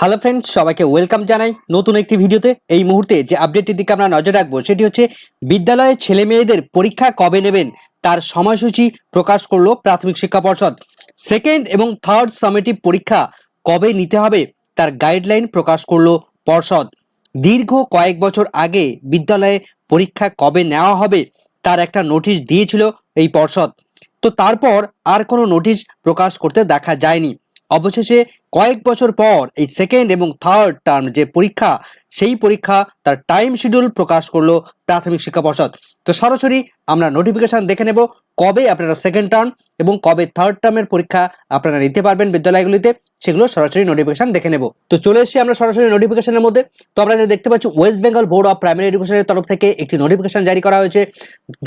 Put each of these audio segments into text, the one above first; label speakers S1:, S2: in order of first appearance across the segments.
S1: Hello friends সবাইকে welcome জানাই নতুন একটি ভিডিওতে। এই মুহূর্তে যে আপডেটটির দিকে আমরা নজর রাখব, সেটি হচ্ছে বিদ্যালয়ের ছেলে মেয়েদের পরীক্ষা কবে নেবেন, তার সময়সূচি প্রকাশ করল প্রাথমিক শিক্ষা পর্ষদ। সেকেন্ড এবং থার্ড সামেটিভ পরীক্ষা কবে নিতে হবে, তার গাইডলাইন প্রকাশ করল পর্ষদ। দীর্ঘ কয়েক বছর আগে বিদ্যালয়ে পরীক্ষা কবে নেওয়া হবে, তার একটা নোটিশ দিয়েছিল এই পর্ষদ। তো তারপর আর কোনো নোটিশ প্রকাশ করতে দেখা যায়নি। অবশেষে কয়েক বছর পর এই সেকেন্ড এবং থার্ড টার্ম যে পরীক্ষা, সেই পরীক্ষা তার টাইম শিডিউল প্রকাশ করল প্রাথমিক শিক্ষা পর্ষদ। তো সরাসরি আমরা নোটিফিকেশন দেখে নেব কবে আপনারা সেকেন্ড টার্ম এবং কবে থার্ড টার্মের পরীক্ষা আপনারা নিতে পারবেন বিদ্যালয়গুলিতে, সেগুলো সরাসরি নোটিফিকেশন দেখে নেব। তো চলে এসেছি আমরা সরাসরি নোটিফিকেশনের মধ্যে। তো আমরা দেখতে পাচ্ছি west Bengal board of primary এডুকেশনের তরফ থেকে একটি নোটিফিকেশন জারি করা হয়েছে।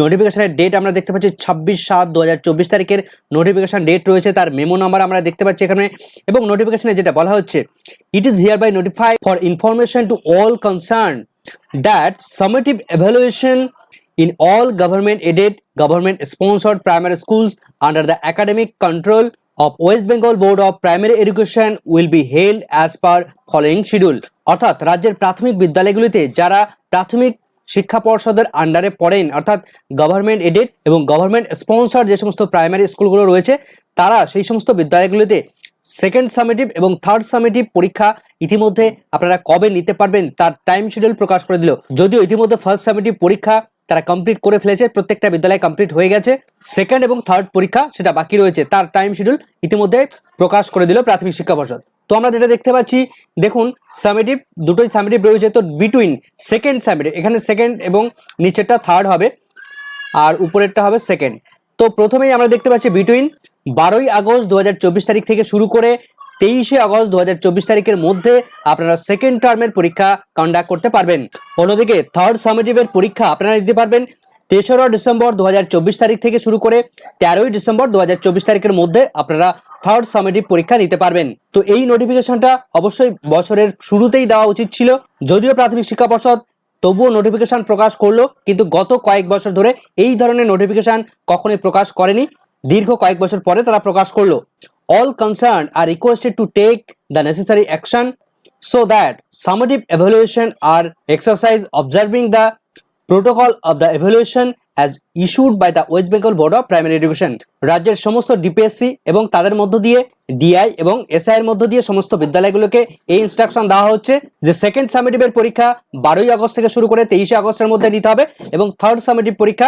S1: নোটিফিকেশনের ডেট আমরা দেখতে পাচ্ছি ছাব্বিশ সাত দু তারিখের। নোটিফিকেশন ডেট রয়েছে, তার মেমো নাম্বার আমরা দেখতে পাচ্ছি এখানে। এবং নোটিফিকেশনে নোটিফিকেশনে যেটা বলা হচ্ছে it is hereby notify for information to all concern that summative evaluation in all government aided government sponsored primary schools under the academic control of west Bengal board of primary education will be held as per following schedule অর্থাৎ রাজ্যের প্রাথমিক বিদ্যালয়গুলিতে যারা প্রাথমিক শিক্ষা পর্ষদের আন্ডারে পড়েন, অর্থাৎ গভর্নমেন্ট এডেড এবং গভর্নমেন্ট স্পন্সর যে সমস্ত প্রাইমারি স্কুলগুলো রয়েছে, তারা সেই সমস্ত বিদ্যালয়গুলিতে সেকেন্ড সামেটিভ এবং থার্ড সামেটিভ পরীক্ষা ইতিমধ্যে আপনারা কবে নিতে পারবেন তার টাইম শিডিউল প্রকাশ করে দিল। যদিও ইতিমধ্যে ফার্স্ট সামেটিভ পরীক্ষা তারা কমপ্লিট করে ফেলেছে, প্রত্যেকটা বিদ্যালয় কমপ্লিট হয়ে গেছে। সেকেন্ড এবং থার্ড পরীক্ষা সেটা বাকি রয়েছে, তার টাইম শিডিউল ইতিমধ্যে প্রকাশ করে দিল প্রাথমিক শিক্ষা পর্ষদ। তো আমরা যেটা দেখতে পাচ্ছি, দেখুন সামেটিভ দুটোই সামেটিভ রয়েছে, তো বিটুইন সেকেন্ড সামেটিভ এখানে সেকেন্ড এবং নিচেরটা থার্ড হবে, আর উপরেরটা হবে সেকেন্ড তো প্রথমেই আমরা দেখতে পাচ্ছি বিটুইন বারোই আগস্ট দুহাজার চব্বিশ তারিখ থেকে শুরু করে তেইশে আগস্ট দুহাজার চব্বিশ তারিখের মধ্যে আপনারা সেকেন্ড টার্মের পরীক্ষা কন্ডাক্ট করতে পারবেন। অন্যদিকে থার্ড সামেটিভের পরীক্ষা আপনারা দিতে পারবেন, তেসরা ডিসেম্বর দু হাজার চব্বিশ তারিখ থেকে শুরু করে তেরোই ডিসেম্বর দু হাজার চব্বিশ তারিখের মধ্যে আপনারা থার্ড সামেটিভ পরীক্ষা নিতে পারবেন। তো এই নোটিফিকেশনটা অবশ্যই বছরের শুরুতেই দেওয়া উচিত ছিল, যদিও প্রাথমিক শিক্ষা পর্ষদ তবুও নোটিফিকেশান প্রকাশ করল, কিন্তু গত কয়েক বছর ধরে এই ধরনের নোটিফিকেশান কখনোই প্রকাশ করেনি। দীর্ঘ কয়েক বছর পরে তারা প্রকাশ করল। All concern are requested to take the necessary action so that summative evaluation are exercise observing the protocol of the evaluation as issued by the west Bengal board of primary education রাজ্যের সমস্ত DPSC এবং তাদের মধ্য দিয়ে DI এবং SI এর মধ্য দিয়ে সমস্ত বিদ্যালয়গুলোকে এই ইনস্ট্রাকশন দেওয়া হচ্ছে যে সেকেন্ড সামেটিভের পরীক্ষা বারোই আগস্ট থেকে শুরু করে তেইশে আগস্টের মধ্যে নিতে হবে এবং থার্ড সামেটিভ পরীক্ষা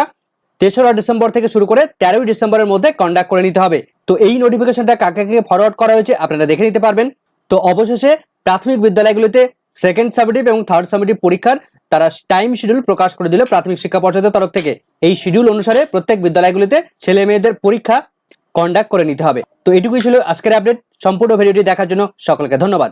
S1: তেসরা ডিসেম্বর থেকে শুরু করে তেরোই ডিসেম্বরের মধ্যে কন্ডাক্ট করে নিতে হবে। তো এই নোটিফিকেশনটা কাকে কাকে ফরওয়ার্ড করা হয়েছে আপনারা দেখে নিতে পারবেন। তো অবশেষে প্রাথমিক বিদ্যালয়গুলিতে সেকেন্ড সামেটিভ এবং থার্ড সামেটিভ পরীক্ষার তারা টাইম শিডিউল প্রকাশ করে দিল প্রাথমিক শিক্ষা পর্ষদের তরফ থেকে। এই শিডিউল অনুসারে প্রত্যেক বিদ্যালয়গুলিতে ছেলে মেয়েদের পরীক্ষা কন্ডাক্ট করে নিতে হবে। তো এটুকুই ছিল আজকের আপডেট সম্পূর্ণ ভিডিওটি দেখার জন্য সকলকে ধন্যবাদ।